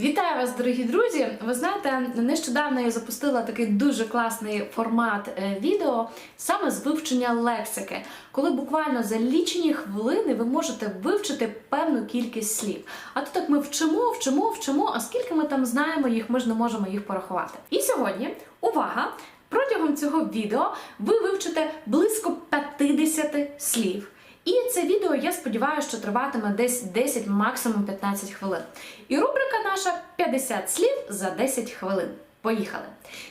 Вітаю вас, дорогі друзі! Ви знаєте, нещодавно я запустила такий дуже класний формат е, відео саме з вивчення лексики, коли буквально за лічені хвилини ви можете вивчити певну кількість слів. А то так ми вчимо, вчимо, вчимо, а скільки ми там знаємо їх, ми ж не можемо їх порахувати. І сьогодні, увага! Протягом цього відео ви вивчите близько 50 слів. І це відео, я сподіваюся, що триватиме десь 10, максимум 15 хвилин. І рубрика наша 50 слів за 10 хвилин. Поїхали!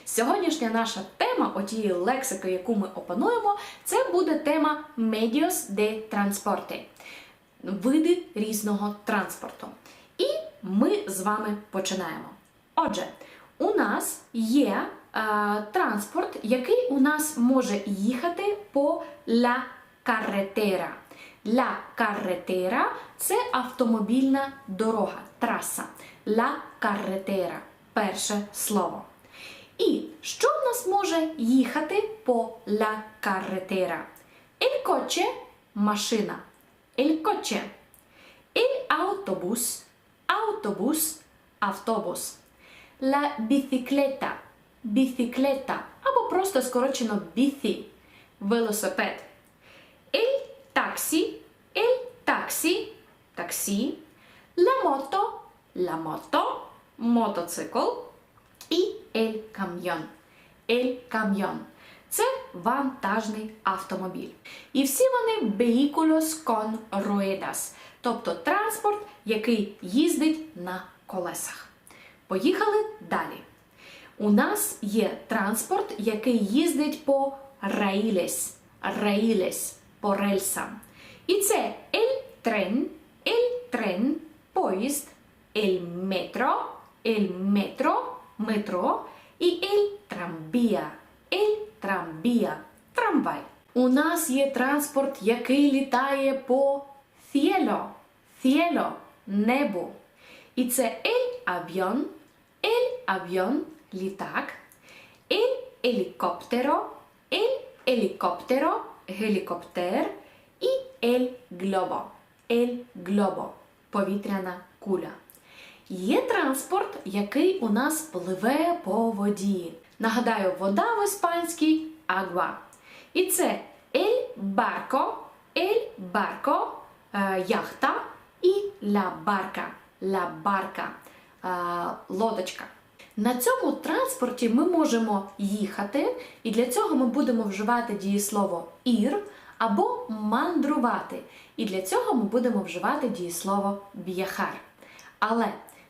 Сьогоднішня наша тема, отієї лексики, яку ми опануємо, це буде тема medios de transporte – види різного транспорту. І ми з вами починаємо. Отже, у нас є е, транспорт, який у нас може їхати по la carretera. La carretera – це автомобільна дорога, траса. La carretera – перше слово. І що в нас може їхати по la carretera? El coche – машина. El coche. El autobus – автобус, автобус. La bicicleta – біциклета або просто скорочено біці – велосипед. Taxi, el taxi, таксі, la moto, la moto, мотоцикл і el camión, el camión. Це вантажний автомобіль. І всі вони vehículos con ruedas, тобто транспорт, який їздить на колесах. Поїхали далі. У нас є транспорт, який їздить по raíles, raíles, по рельсам. І це el tren, el tren, поїзд, el metro, el metro, метро і el tranvía, el tranvía, трамвай. У нас є транспорт, який літає по cielo, cielo, небо. І це el avión, el avión, літак, el helicóptero, el helicóptero, гелікоптер el globo, el globo, повітряна куля. Є транспорт, який у нас пливе по воді. Нагадаю, вода в іспанській agua. І це el barco, el barco, е, яхта і barca, la barca, е, лодочка. На цьому транспорті ми можемо їхати, і для цього ми будемо вживати дієслово ір або мандрувати. І для цього ми будемо вживати дієслово viajar. Але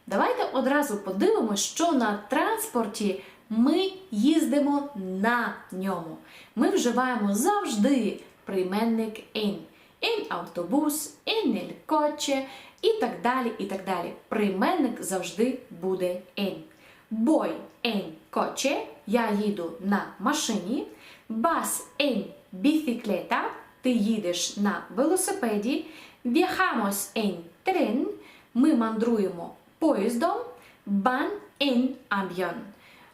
давайте одразу подивимося, що на транспорті ми їздимо на ньому. Ми вживаємо завжди прийменник en. En автобус, el coche і так далі. і так далі. Прийменник завжди буде en. Voy en coche, я їду на машині. Vas en bicicleta, ти їдеш на велосипеді. Viajamos en tren, ми мандруємо поїздом. Van en avión.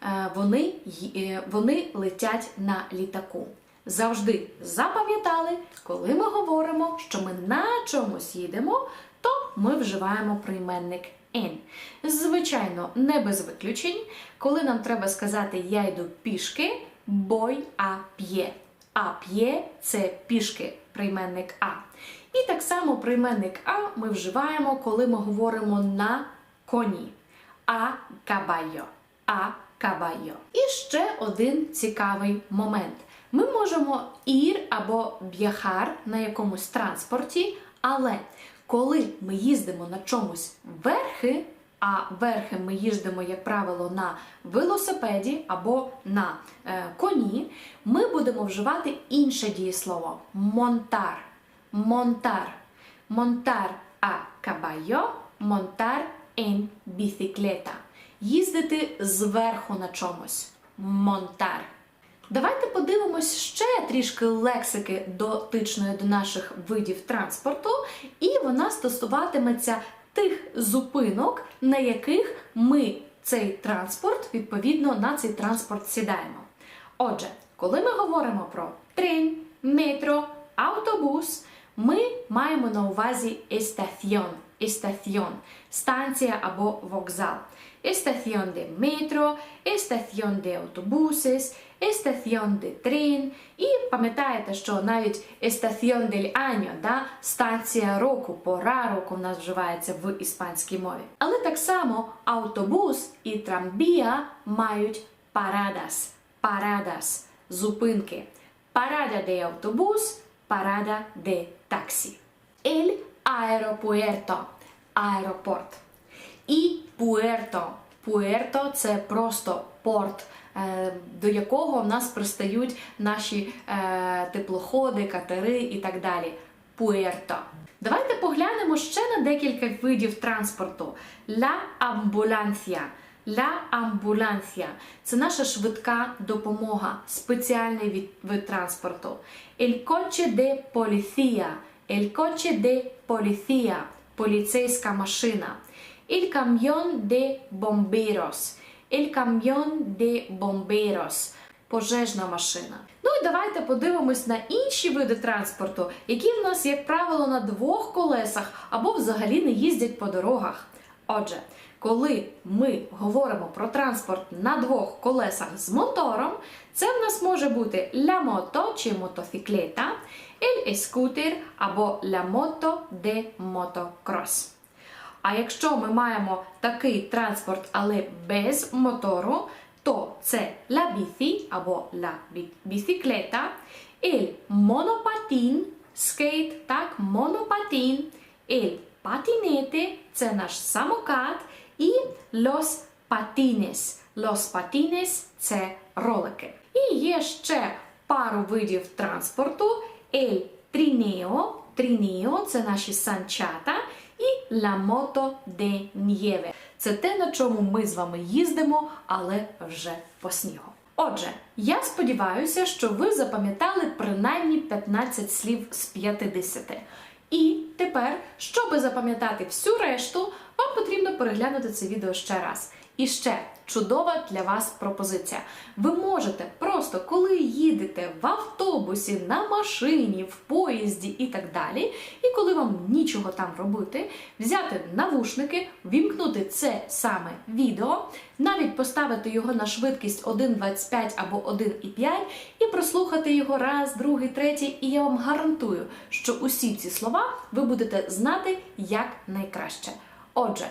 Е, Вони, е, вони летять на літаку. Завжди запам'ятали, коли ми говоримо, що ми на чомусь їдемо, то ми вживаємо прийменник en. Звичайно, не без виключень. Коли нам треба сказати я йду пішки, бой а п'є. А п'є це пішки, прийменник А. І так само прийменник А ми вживаємо, коли ми говоримо на коні. А кабайо. А кабайо. І ще один цікавий момент. Ми можемо ір або б'яхар на якомусь транспорті, але коли ми їздимо на чомусь верхи, а верхи ми їздимо, як правило, на велосипеді або на е, коні, ми будемо вживати інше дієслово монтар. Монтар. Монтар а кабайо, монтар en bicicleta. Їздити зверху на чомусь. Монтар. Давайте подивимось ще трішки лексики дотичної до наших видів транспорту, і вона стосуватиметься тих зупинок, на яких ми цей транспорт, відповідно, на цей транспорт сідаємо. Отже, коли ми говоримо про трен, метро, автобус, ми маємо на увазі естаціон. станція або вокзал. Estación de metro, estación de autobuses, estación de tren. І пам'ятаєте, що навіть estación del año, да, станція року, пора року в нас вживається в іспанській мові. Але так само автобус і трамбія мають paradas, paradas – зупинки. Parada de autobús, parada de taxi. El aeropuerto – аеропорт. І Пуерто. Пуерто це просто порт, е, до якого в нас пристають наші е, теплоходи, катери і так далі. Пуерто. Давайте поглянемо ще на декілька видів транспорту. La ambulancia. La ambulancia – це наша швидка допомога, спеціальний від, вид транспорту. El coche de policía. El coche de policía – поліцейська машина. El camión de bomberos. El camión de bomberos. Пожежна машина. Ну і давайте подивимось на інші види транспорту, які в нас, як правило, на двох колесах або взагалі не їздять по дорогах. Отже, коли ми говоримо про транспорт на двох колесах з мотором, це в нас може бути la moto чи мотоциклета, el scooter або la moto de motocross. А якщо ми маємо такий транспорт, але без мотору, то це la bici або la bicicleta, el monopatín, скейт, так, monopatín, el patinete, це наш самокат, і los patines. Los patines – це ролики. І є ще пару видів транспорту, el trineo, trineo – це наші санчата, і la moto de nieve. Це те, на чому ми з вами їздимо, але вже по снігу. Отже, я сподіваюся, що ви запам'ятали принаймні 15 слів з 50. І тепер, щоб запам'ятати всю решту, вам потрібно переглянути це відео ще раз. І ще чудова для вас пропозиція. Ви можете просто, коли їдете в автобусі, на машині, в поїзді і так далі, і коли вам нічого там робити, взяти навушники, вімкнути це саме відео, навіть поставити його на швидкість 1.25 або 1.5 і прослухати його раз, другий, третій, і я вам гарантую, що усі ці слова ви будете знати як найкраще. Отже,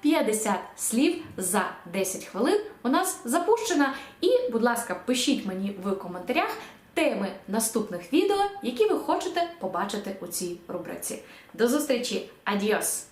50 слів за 10 хвилин у нас запущена. І, будь ласка, пишіть мені в коментарях теми наступних відео, які ви хочете побачити у цій рубриці. До зустрічі! Адіос!